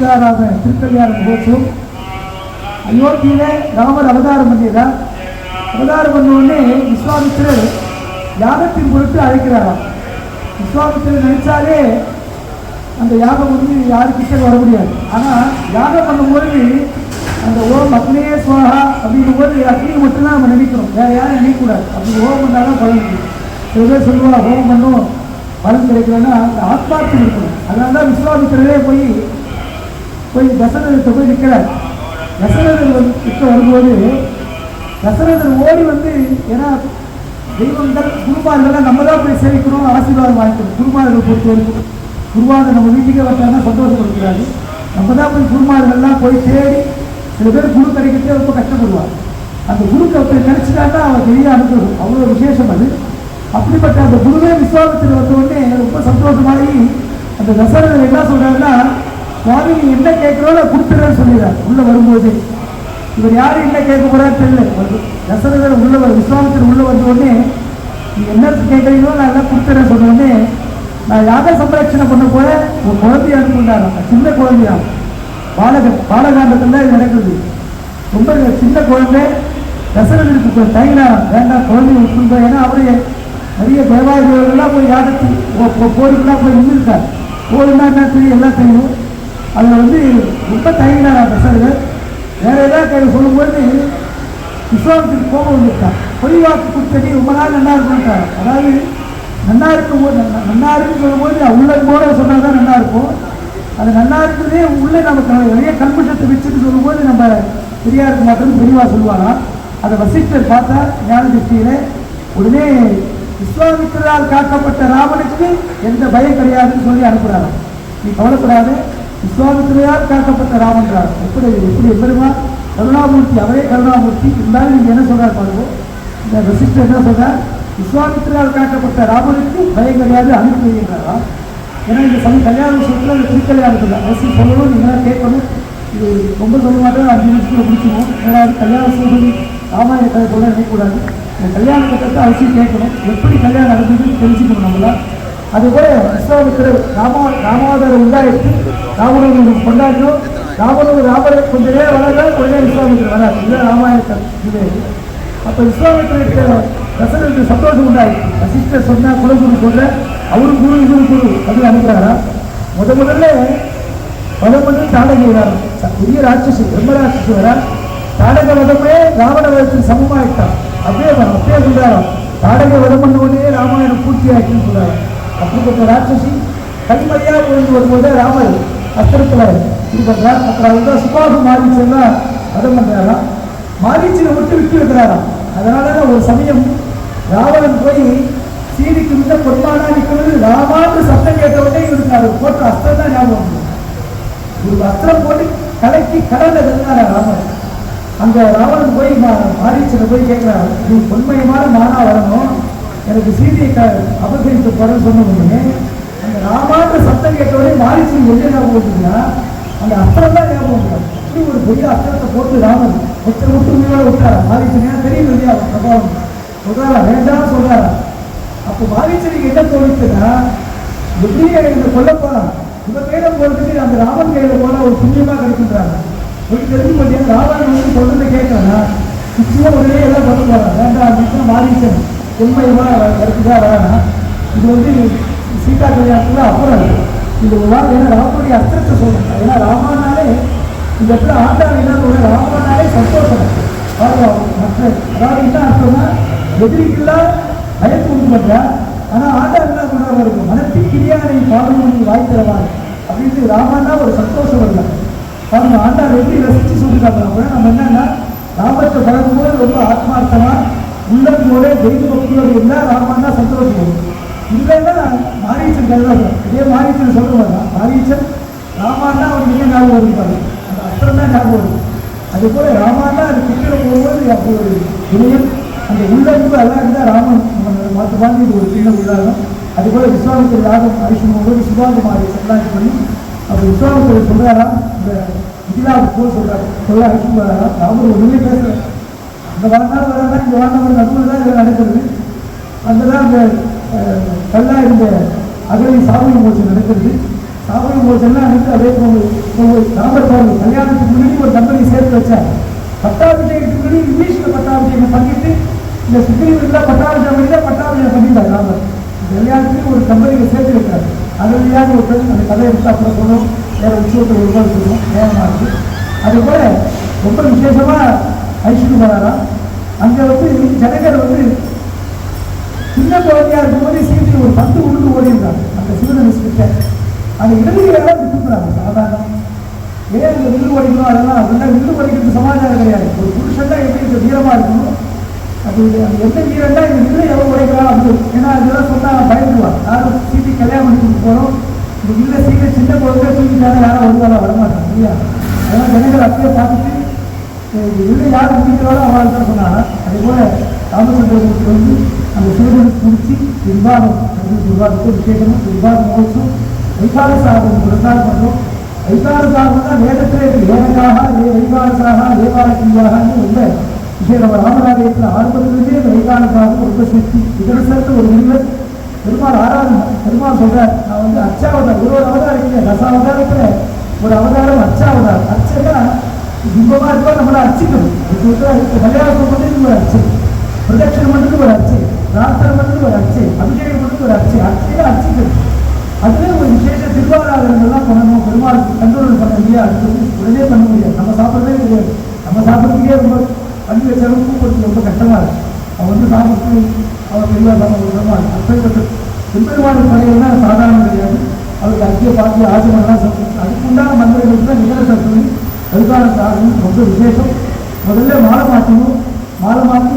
அவதாராக திருக்கல்யாண மகோத்சவம் அயோத்தியில ராமர் அவதாரம் பண்ணியதா அவதாரம் பண்ண உடனே விஸ்வாமித்திரர் யாகத்தின் பொருட்டு அழைக்கிறாராம். விஸ்வாமித்திரர் நினைச்சாலே அந்த யாகம் வந்து யாருக்கிட்ட வர முடியாது. ஆனால் யாகம் பண்ணும்போது அந்த ஓம் அக்னியே சுவாகா அப்படிங்கும் போது அக்னி மட்டும்தான் நம்ம நினைக்கிறோம். வேற யாரும் நினைக்கக்கூடாது. அப்படி ஓம் பண்ணாலும் பலன் கிடைக்கும். சில பேர் சொல்லுவா ஹோம் பண்ணும் பலன் கிடைக்கலன்னா அந்த ஆத்மார்த்தம் இருக்கணும். அதனால தான் விஸ்வாமித்திரரே போய் போய் தசரதத்தை போய் நிற்கிறார் தசரதர் வந்து வரும்போது தசரதர் ஓடி வந்து ஏன்னா தெய்வங்கள் குருமார்கள்லாம் நம்ம தான் போய் சேவிக்கிறோம் ஆசீர்வாதம் வாங்கிக்கிறோம் குருமார்களை பொறுத்த வரைக்கும் குருவாக நம்ம வீட்டுக்கே வந்தாங்கன்னா சந்தோஷப்படுத்துறாரு நம்ம தான் போய் குருமார்கள்லாம் போய் தேடி சில பேர் குரு கிடைக்கிறதே ரொம்ப கஷ்டப்படுவார் அந்த குருக்கு அப்படி கிடைச்சிட்டாங்கன்னா அவன் பெரிய அனுப்புறது அவ்வளோ விசேஷம் அது. அப்படிப்பட்ட அந்த குருவே விசுவாசத்தில் வந்த உடனே ரொம்ப சந்தோஷமாகி அந்த தசரதர் என்ன சொல்கிறாருன்னா சுவாமி நீ என்ன கேட்கிறோல கொடுத்துறேன்னு சொல்லிடுறார். உள்ள வரும்போது இவர் யாரும் என்ன கேட்க போறாரு தெரியல. ஒரு தசரதர் உள்ள வர விஸ்வாமித்திரர் உள்ள வந்த உடனே நீ என்ன கேட்குறீங்களோ நான் எல்லாம் கொடுத்துறேன் சொன்ன உடனே நான் யாக சம்ரட்சணை பண்ண போறேன்? ஒரு குழந்தைய அனுப்புண்டாங்க சின்ன குழந்தையா? பாலக பாலகாண்டத்தில் தான் இது நடக்குது. ரொம்ப சின்ன குழந்தை. தசரதருக்கு கொஞ்சம் வேண்டாம். குழந்தைய விட்டுருந்தா ஏன்னா அவரே நிறைய தேவாதிகள்லாம் போய் யாகத்துக்கு போருக்குலாம் போய் நின்றுருக்கார் போருன்னா என்ன தெரியும்? எல்லாம் தெரியும் அதில் வந்து ரொம்ப தயங்கினாராம் தசரதர் வேறு ஏதாவது கதை சொல்லும்போது விஸ்வாசத்துக்கு கோபம் வந்துட்டான் பொய் வாக்கு கொடுத்தடி ரொம்ப நாள் நல்லா இருக்கும்ட்டார். அதாவது நல்லா இருக்கும் போது நல்லா இருக்குன்னு சொல்லும்போது உள்ள போல சொன்னால் தான் நல்லா இருக்கும். அது நல்லா இருக்கிறதே உள்ளே நமக்கு நிறைய கல்மிஷத்தை வச்சுட்டு சொல்லும்போது நம்ம சரியா இருக்க மாட்டோம்னு தெளிவாக சொல்லுவாராம். அதை வசிஷ்டர் பார்த்தா ஞான திருஷ்டியில் உடனே விஸ்வாமித்திரால் காக்கப்பட்ட ராமனுக்கு எந்த பயம் கிடையாதுன்னு சொல்லி அனுப்புகிறாராம் நீ கவலைப்படாது. விஸ்வாமித்திரையால் காக்கப்பட்ட ராமன்றார். எப்படி எப்படி எப்படிமா கருணாமூர்த்தி அவரே கருணாமூர்த்தி. இருந்தாலும் நீங்கள் என்ன சொல்கிறார் பாருங்க. இந்த வசிஷ்டர் என்ன சொல்கிறார் விஸ்வாமித்திரால் காக்கப்பட்ட ராமனுக்கு பயம் கிடையாது அனுப்பி வைக்கிறாரா ஏன்னா இந்த சமயம் கல்யாணம் விஷயத்தில் அந்த திருக்கல்யாணத்தில் அவசியம் சொல்லணும் நீங்களாம் கேட்கணும். இது ரொம்ப சொல்ல மாட்டேன் அஞ்சு நிமிஷத்தில் முடிச்சிடுவோம். ஏதாவது கல்யாணம் சொல்லி ராமாயண கதை சொல்ல நினைக்கக்கூடாது. இந்த கல்யாண கட்டத்தை அவசியம் கேட்கணும். எப்படி கல்யாணம் நடந்ததுன்னு தெரிஞ்சுக்கணும் நம்மள. அதுபோல இஸ்லாமிக்கிற ராமா ராமாவதாரம் உண்டாயிட்டு ராமனோடு கொண்டாடினோம் ராமனோடு ராமரை கொஞ்ச நேரம் வளர்ந்தால் உடனே இஸ்லாமிக்கிற வராது. இல்லை ராமாயணத்தை இது. அப்போ விஸ்வாமித்திரருக்கு ரசனுக்கு சந்தோஷம் உண்டாயிடுச்சு வசிஷ்டர் சொன்னா குலகுரு சொல்ல அவரு குரு இவரு குரு அது அனுப்புறாரா முத முதல்ல வதம் வந்து தாடகை வராரு பெரிய ராட்சசி பிரம்ம ராட்சசி வரா தாடக வதமே ராவண வதத்தில் சமமாயிட்டான். அப்படியே அப்படியே சொல்றாராம். தாடக வதம் பண்ண உடனே ராமாயணம் பூர்த்தி ஆயிடுச்சுன்னு சொல்றாரு அப்படிப்பட்ட ராட்சசி கண்மணியா விழுந்து வரும்போது ராமர் அஸ்திரத்துல இது பண்ணுறார் அப்புறம் அதுதான் சுபாகு மாறிச்சுன்னா வதம் பண்ணுறாராம் மாரீச்சனை விட்டு விட்டு இருக்கிறாராம் அதனால தான் ஒரு சமயம் ராவணன் போய் சீனிக்கு முன்ன பொன்மானா நிற்கிறது ராமான்னு சத்தம் கேட்ட உடனே இவருக்கு அது போட்ட அஸ்திரம் தான் ஞாபகம் ஒரு அஸ்திரம் போட்டு கலக்கி கடல்ல இருந்தாரா ராமன் அங்கே ராவணன் போய் மா- மாரீச்சனை போய் கேட்குறாரு நீ பொன்மயமான மானா வரணும் எனக்கு சீதையை க அபகரித்து போட சொன்ன உடனே அந்த ராமான்ற சத்தம் கேட்ட உடனே மாரீச்சன் என்ன ஞாபகம் வந்ததுன்னா அந்த அஸ்திரம் தான் ஞாபகம் இப்படி ஒரு பெரிய அஸ்திரத்தை போட்டு ராமன் ஒத்த விட்டு உயிரோட விட்டாரா? தெரியும் இல்லையா பிரபாவம்? சொல்றாரா? வேண்டாம் சொல்றாரா? அப்போ மாரீச்சனுக்கு என்ன தோணுச்சுன்னா எப்படி எனக்கு இந்த கொல்ல போறான் இவன் கையில போறதுக்கு அந்த ராமன் கையில போனா ஒரு புண்ணியமா கிடைக்கின்றாங்க ஒரு தெரிஞ்சு பார்த்தீங்கன்னா ராமன் வந்து சொல்றதை கேட்கறா நிச்சயம் உடனே எல்லாம் பண்ண போறாங்க. உண்மையுமா இடத்துக்கா இது வந்து சீதா கல்யாணத்துல அப்புறம் இந்த இது ஒரு ஏன்னா ராமனுடைய அர்த்தத்தை சொல்றாங்க. ஏன்னா ராமனாலே இந்த இடத்துல ஆண்டாள் இல்லாத ராமனாலே சந்தோஷம். மற்ற அதாவது என்ன அர்த்தம்னா எதிரிக்கெல்லாம் பயத்து உண்டு பண்றா ஆனா ஆண்டாள் என்ன பண்றா இருக்கும் மனத்தின் கிரியானை பாடுமணி வாய்த்திரவார் அப்படின்னு ராமன்னா ஒரு சந்தோஷம் இல்லை. பாருங்க ஆண்டாள் எப்படி ரசிச்சு சொல்லிருக்காங்க. அப்ப நம்ம என்னன்னா ராமத்தை பழகும்போது ரொம்ப ஆத்மார்த்தமா உள்ளத்தோட தெய்வ பக்தியோடு இருந்தால் ராமன்னா சந்தோஷம். வரும் இல்லைன்னா மாரீச்சன் கருதான் இதே மாரீச்சன் சொல்லுவாங்க. மாரீச்சன் ராமான்னா அவருக்கு என்ன ஞாபகம் வருப்பாரு அந்த அஸ்திரம் தான் ஞாபகம் இருக்கும் அது போல ராமானா அது கிட்ட போகும்போது அப்போ ஒரு வினயம் அந்த உள்ளன்பு எல்லாம் இருந்தால் ராமன் மற்ற மாற்று வாங்கி இது ஒரு சின்ன உள்ளாகும் அது போல விஸ்வாமித்திர யாகம் அரிசனம் போது சிவாகுமாரி சொல்லாங்க பண்ணி அப்போ விஸ்வாமித்திர சொல்றாராம் இந்த இதிலாவுக்கு போல் சொல்றாரு. சொல்ல அரிசனம் ராமர் ஒன்றுமே பேசல. அந்த வரனால வராதா இந்த வரணும் நடுவில் தான் இது நடக்கிறது. அதுதான் அந்த கல்லா இருந்த அகலை சாமி மோசம் நடக்கிறது. சாமி மோசம்லாம் அனைத்து அதே போல கல்யாணத்துக்கு முன்னாடி ஒரு தம்பதி சேர்த்து வச்சார். பட்டாபிஷேகத்துக்கு முன்னாடி இங்கிலீஷில் பட்டாபிஷேகம் பண்ணிட்டு இந்த சுக்ரீவனில் பட்டாபிஷேகம் பண்ணி தான் பட்டாபிஷேகம் பண்ணிட்டார் ராமர். கல்யாணத்துக்கு ஒரு தம்பதியை சேர்த்து வைக்கிறார். அகலியாக ஒரு பெண் அந்த கதையை எடுத்து அப்புறம் சொல்லணும் வேறு உற்சவத்தில் ஒரு சொல்லுவோம் நேரமாக இருக்குது அது போல ரொம்ப விசேஷமாக ஐஸ்வர்யம் அங்கே வந்து ஜனகர் வந்து சின்ன குழந்தையா இருக்கும்போது சீட்டி ஒரு பத்து உருண்டு ஓடிருக்காங்க அந்த சிவனஸ் கிட்ட அந்த இடதுகையெல்லாம் விட்டுக்கிறாங்க சாதாரணம் ஏன் இந்த வில்லு ஓடிக்கணும்? அதெல்லாம் அதெல்லாம் வில்லு ஓடிக்கிறது சமாச்சாரம் கிடையாது. ஒரு புருஷன் தான் எப்படி இந்த வீரமாக இருக்கணும்? அது அது எந்த வீரன்னா இந்த வில்லை எவ்வளோ உடைக்கலாம் அப்படி ஏன்னா அதெல்லாம் சொன்னால் பயந்துருவான். யாரும் சீட்டி கல்யாணம் பண்ணிட்டு போகிறோம் இந்த வில்லை சீக்கிரம் சின்ன குழந்தை தூக்கிட்டாங்க யாரும் வருவாங்க வரமாட்டாங்க இல்லையா அதெல்லாம் ஜனங்கள் அப்படியே பார்த்துட்டு இல்லை யார் முடிக்கிறாரோ அவள் தான் சொன்னாங்க அதே போல ராமச்சந்திரனுக்கு வந்து அந்த சிவனுக்கு முடிச்சு விவாதம் விவாதத்தை விசேஷமும் விவாத மகோத்சவம் வைகால சாதனம் பிரசாரம் பண்ணுறோம் வைகால சாதனம் வேதத்திலே இருக்கு ஏனக்காக ஏ வைகாலசாக தேவாலக்கியாகன்னு ரொம்ப விசேஷம் ராமராஜயத்தில் ஆரம்பத்திலிருந்தே இந்த வைகால சாதனம் ரொம்ப சக்தி இதனை சேர்த்து ஒரு நிறுவன் பெருமாள் ஆராதனை பெருமாள் சொல்றார் நான் வந்து அச்சாவதார் ஒரு ஒரு அவதாரம் இல்லை தசாவதாரத்தில் ஒரு அவதாரம் அச்சாவதார் அச்சன்னா பிம்பமா இருக்கா நம்மளை அர்ச்சிக்கணும் கல்யாணம் பண்ணுறது ஒரு அர்ச்சை பிரதட்சணம் பண்ணுறது ஒரு அர்ச்சை பிரார்த்தனை பண்ணுறது ஒரு அர்ச்சை அபிஷேகம் பண்ணுறது ஒரு அர்ச்சை அர்ச்சையில அர்ச்சிக்கணும் அதுலேயே ஒரு விசேஷ திருவாராதனங்கள்லாம் பண்ணணும் பெருமாளுக்கு கண்ட்ரோல் பண்ண முடியாது அது உடனே பண்ண முடியாது நம்ம சாப்பிட்றதே கிடையாது நம்ம சாப்பிட்றதுக்கே ரொம்ப பண்ணி வச்சாலும் கூப்பிடுறது ரொம்ப கஷ்டமாக இருக்கும் அவன் வந்து சாப்பிட்டு அவன் பெரியவா சாப்பிட விடமா இருக்கு அப்பேற்பட்ட பெருமாள் படையெல்லாம் சாதாரணம் கிடையாது அவருக்கு அத்திய பார்த்து ஆசனம்லாம் சொல்லிட்டு அதுக்கு உண்டான மந்திரங்களுக்கு தான் நிகழ சொல்லி அதுக்கான சாதனம் ரொம்ப விசேஷம் முதல்ல மாலை மாற்றணும் மாலை மாற்றி